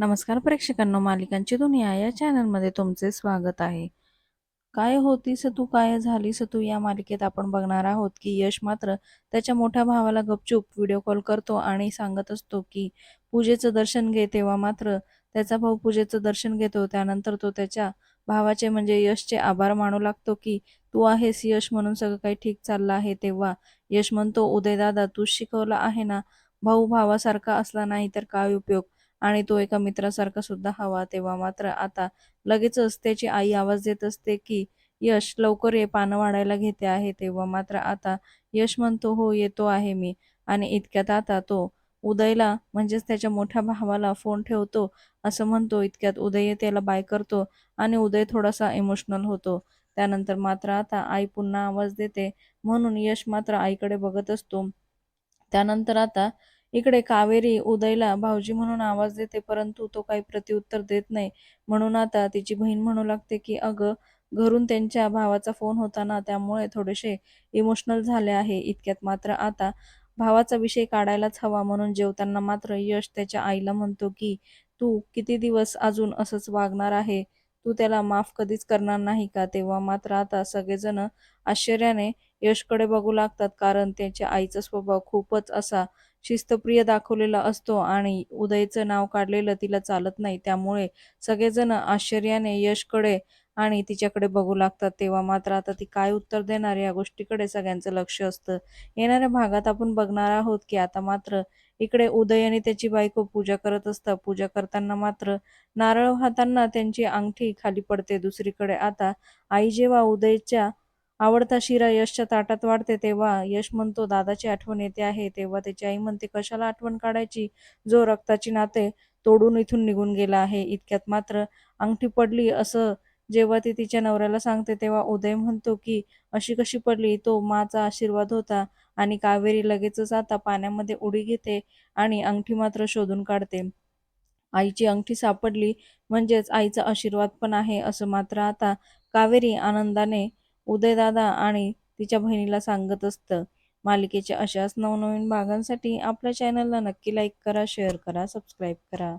नमस्कार प्रेक्षकांनो मालिकांची दुनिया या चॅनलमध्ये तुमचे स्वागत आहे. काय होतीस तू काय झालीस तू या मालिकेत आपण बघणार आहोत की यश मात्र त्याच्या मोठ्या भावाला गपचूप व्हिडिओ कॉल करतो आणि सांगत असतो की पूजेचं दर्शन घे तेव्हा मात्र त्याचा भाऊ पूजेचं दर्शन घेतो. त्यानंतर तो त्याच्या भावाचे म्हणजे यशचे आभार मानू लागतो की तू आहेस यश म्हणून सगळं काही ठीक चाललं आहे. तेव्हा यश म्हणतो उदयदादा तू शिकवलं आहे ना? भाऊ भावासारखा असला नाही तर काय उपयोग? आणि तो एका मित्रासारखा सुद्धा हवा तेव्हा मात्र आता लगेचच त्याची आई आवाज देत असते की यश लवकर ये पानं वाढायला घेते आहे. तेव्हा मात्र आता यश म्हणतो हो येतो आहे मी. आणि इतक्यात आता तो उदयला म्हणजेच त्याच्या मोठ्या भावाला फोन ठेवतो असं म्हणतो. इतक्यात उदय त्याला बाय करतो आणि उदय थोडासा इमोशनल होतो. त्यानंतर मात्र आता आई पुन्हा आवाज देते. म्हणून यश मात्र आईकडे बघत असतो. त्यानंतर आता इकडे कावेरी उदयला भाऊजी म्हणून आवाज देते परंतु तो काही प्रतिउत्तर देत नाही. म्हणून आता तिची बहीण म्हणू लागते की अगं घरून त्यांच्या भावाचा फोन होता ना त्यामुळे थोडेसे इमोशनल झाले आहे इतक्यात. मात्र आता भावाचा विषय काढायलाच हवा म्हणून जेवताना मात्र यश त्याच्या आईला म्हणतो की तू किती दिवस अजून असंच वागणार आहे? तू त्याला माफ कधीच करणार नाही का? तेव्हा मात्र आता सगळेजण आश्चर्याने यशकडे बघू लागतात कारण त्याच्या आईचा स्वभाव खूपच असा शिस्तप्रिय दाखवलेला असतो आणि उदयचं नाव काढलेलं तिला चालत नाही. त्यामुळे सगळेजण आश्चर्याने यशकडे आणि तिच्याकडे बघू लागतात तेव्हा मात्र आता ती काय उत्तर देणार या गोष्टीकडे सगळ्यांचं लक्ष असतं. येणाऱ्या भागात आपण बघणार आहोत की आता मात्र इकडे उदय आणि त्याची बायको पूजा करत असतात. पूजा करताना मात्र नारळ वाहताना त्यांची अंगठी खाली पडते. दुसरीकडे आता आई जेव्हा उदयच्या आवडता शिरा यशच्या ताटात वाढते तेव्हा यश म्हणतो दादाची आठवण येते आहे. तेव्हा त्याची आई म्हणते कशाला आठवण काढायची? जो रक्ताची नाते तोडून इथून निघून गेला आहे. इतक्यात मात्र अंगठी पडली असं जेव्हा ती तिच्या नवऱ्याला सांगते तेव्हा उदय म्हणतो की अशी कशी पडली? तो माचा आशीर्वाद होता आणि कावेरी लगेचच आता पाण्यामध्ये उडी घेते आणि अंगठी मात्र शोधून काढते. आईची अंगठी सापडली म्हणजेच आईचा आशीर्वाद पण आहे असं मात्र आता कावेरी आनंदाने उदयदादा आणि तिच्या बहिणीला सांगत असतं. मालिकेच्या अशाच नवनवीन भागांसाठी आपल्या चॅनलला नक्की लाईक करा शेअर करा सबस्क्राईब करा.